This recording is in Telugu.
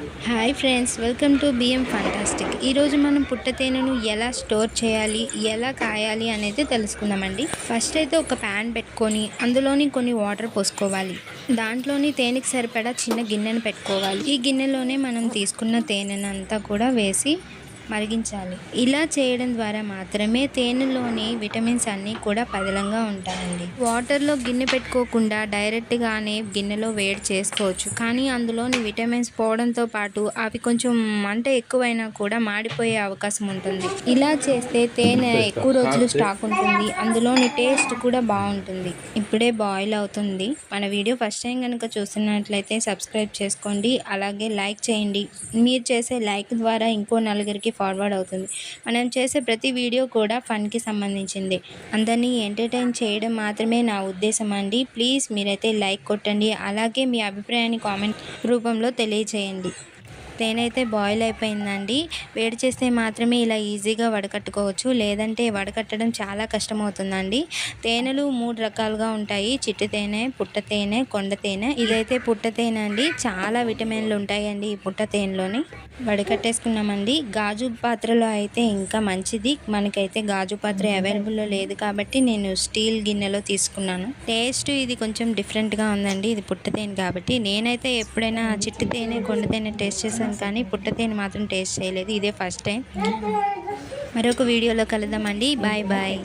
Hi friends welcome to B M fantastic. ఈరోజు మనం పుట్ట తేనెను ఎలా స్టోర్ చేయాలి ఎలా కాయాలి అనేది తెలుసుకుందామండి. ఫస్ట్ అయితే ఒక ప్యాన్ పెట్టుకొని అందులోని కొన్ని వాటర్ పోసుకోవాలి. దాంట్లోని తేనెకి సరిపడా చిన్న గిన్నెను పెట్టుకోవాలి. ఈ గిన్నెలోనే మనం తీసుకున్న తేనెనంతా కూడా వేసి మరిగించాలి. ఇలా చేయడం ద్వారా మాత్రమే తేనెలోని విటమిన్స్ అన్నీ కూడా పదిలంగా ఉంటాయండి. వాటర్లో గిన్నె పెట్టుకోకుండా డైరెక్ట్గానే గిన్నెలో వేడి చేసుకోవచ్చు. కానీ అందులోని విటమిన్స్ పోవడంతో పాటు అవి కొంచెం మంట ఎక్కువైనా కూడా మాడిపోయే అవకాశం ఉంటుంది. ఇలా చేస్తే తేనె ఎక్కువ రోజులు స్టాక్ ఉంటుంది. అందులోని టేస్ట్ కూడా బాగుంటుంది. ఇప్పుడే బాయిల్ అవుతుంది. మన వీడియో ఫస్ట్ టైం కనుక చూస్తున్నట్లయితే సబ్స్క్రైబ్ చేసుకోండి. అలాగే లైక్ చేయండి. మీరు చేసే లైక్ ద్వారా ఇంకో నలుగురికి ఫార్వర్డ్ అవుతుంది. మనం చేసే ప్రతి వీడియో కూడా ఫన్కి సంబంధించింది. అందరినీ ఎంటర్టైన్ చేయడం మాత్రమే నా ఉద్దేశం అండి. ప్లీజ్ మీరైతే లైక్ కొట్టండి. అలాగే మీ అభిప్రాయాన్ని కామెంట్ రూపంలో తెలియజేయండి తేనె అయితే బాయిల్ అయిపోయిందండి. వేడి చేస్తే మాత్రమే ఇలా ఈజీగా వడకట్టుకోవచ్చు. లేదంటే వడకట్టడం చాలా కష్టమవుతుందండి. తేనెలు మూడు రకాలుగా ఉంటాయి. చిట్టు తేనె పుట్ట తేనె కొండ తేనె. ఇదైతే పుట్ట తేనె అండి. చాలా విటమిన్లు ఉంటాయండి ఈ పుట్ట తేనెలోని. వడకట్టేసుకున్నామండి. గాజు పాత్రలో అయితే ఇంకా మంచిది. మనకైతే గాజు పాత్ర అవైలబుల్లో లేదు కాబట్టి నేను స్టీల్ గిన్నెలో తీసుకున్నాను. టేస్ట్ ఇది కొంచెం డిఫరెంట్గా ఉందండి. ఇది పుట్ట తేనె కాబట్టి. నేనైతే ఎప్పుడైనా చిట్టు తేనె కొండ తేనె టేస్ట్ చేశాను. కానీ పుట్టతేని మాత్రం టేస్ట్ చేయలేదు. ఇదే ఫస్ట్ టైం. మరొక వీడియోలో కలుద్దామండి. Bye bye.